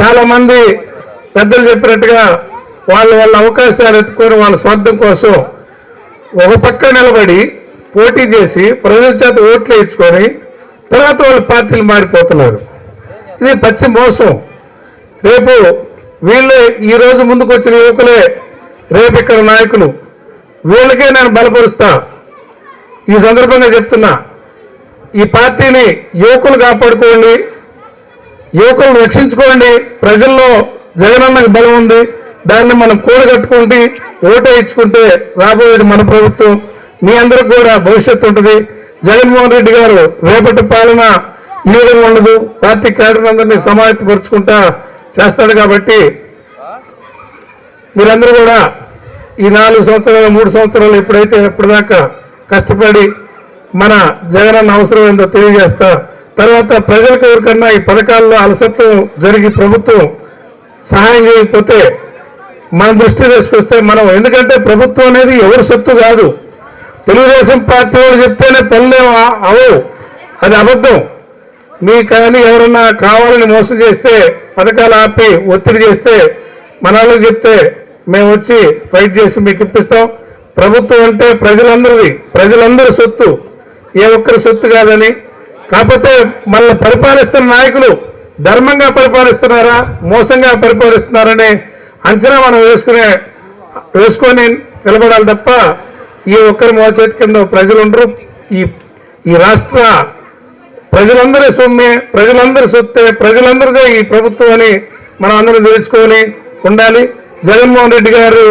చాలా మంది పెద్దలు చెప్పినట్టుగా వాళ్ళ వాళ్ళ అవకాశాలు ఎత్తుకొని వాళ్ళ స్వార్థం కోసం ఒక పక్క నిలబడి పోటీ చేసి ప్రజల చేత ఓట్లు వేయించుకొని తర్వాత వాళ్ళు పార్టీలు మారిపోతున్నారు. ఇది పచ్చి మోసం. రేపు వీళ్ళే ఈ రోజు ముందుకు వచ్చిన యువకులే రేపు ఇక్కడ నాయకులు. వీళ్ళకే నేను బలపరుస్తా. ఈ సందర్భంగా చెప్తున్నా ఈ పార్టీని యువకులు కాపాడుకోండి. యువకులను రక్షించుకోండి. ప్రజల్లో జగనన్నకి బలం ఉంది. దాన్ని మనం కూడగట్టుకుంటే ఓటు ఇచ్చుకుంటే రాబోయేది మన ప్రభుత్వం. మీ అందరికి కూడా భవిష్యత్తు ఉంటుంది. జగన్మోహన్ రెడ్డి గారు రేపటి పాలన ఈ విధంగా ఉండదు. పార్టీ క్యాడర్ అందరినీ సమాయత్తపరుచుకుంటా చేస్తాడు కాబట్టి మీరందరూ కూడా ఈ నాలుగు సంవత్సరాలు మూడు సంవత్సరాలు ఎప్పుడైతే ఎప్పటిదాకా కష్టపడి మన జగనన్న అవసరం ఏందో తెలియజేస్తా తర్వాత ప్రజలకు ఎవరికన్నా ఈ పథకాల్లో అలసత్వం జరిగి ప్రభుత్వం సహాయం చేయకపోతే మన దృష్టి తీసుకొస్తే మనం ఎందుకంటే ప్రభుత్వం అనేది ఎవరి సొత్తు కాదు. తెలుగుదేశం పార్టీ వాళ్ళు చెప్తేనే పనులు అవవు. అది అబద్ధం. మీ కానీ ఎవరన్నా కావాలని మోసం చేస్తే పథకాలు ఆపి ఒత్తిడి చేస్తే మన చెప్తే మేము వచ్చి ఫైట్ చేసి మీకు ఇప్పిస్తాం. ప్రభుత్వం అంటే ప్రజలందరిది. ప్రజలందరి సొత్తు. ఏ ఒక్కరి సొత్తు కాదని కాకపోతే మళ్ళీ పరిపాలిస్తున్న నాయకులు ధర్మంగా పరిపాలిస్తున్నారా మోసంగా పరిపాలిస్తున్నారనే అంచనా మనం వేసుకునే వేసుకొని నిలబడాలి తప్ప ఈ ఒక్కరి మోచేతి కింద ప్రజలు ఉండరు ఈ ఈ రాష్ట్ర ప్రజలందరి సొమ్మే ప్రజలందరి సొత్తే ప్రజలందరిదే ఈ ప్రభుత్వం అని మనం అందరం తెలుసుకొని ఉండాలి. జగన్మోహన్ రెడ్డి గారు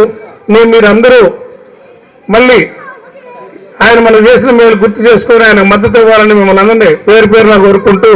మీరందరూ మళ్ళీ ఆయన మనం చేసిన మేలు గుర్తు చేసుకొని ఆయన మద్దతు ఇవ్వాలని మిమ్మల్ని అందరినీ పేరు పేరున కోరుకుంటూ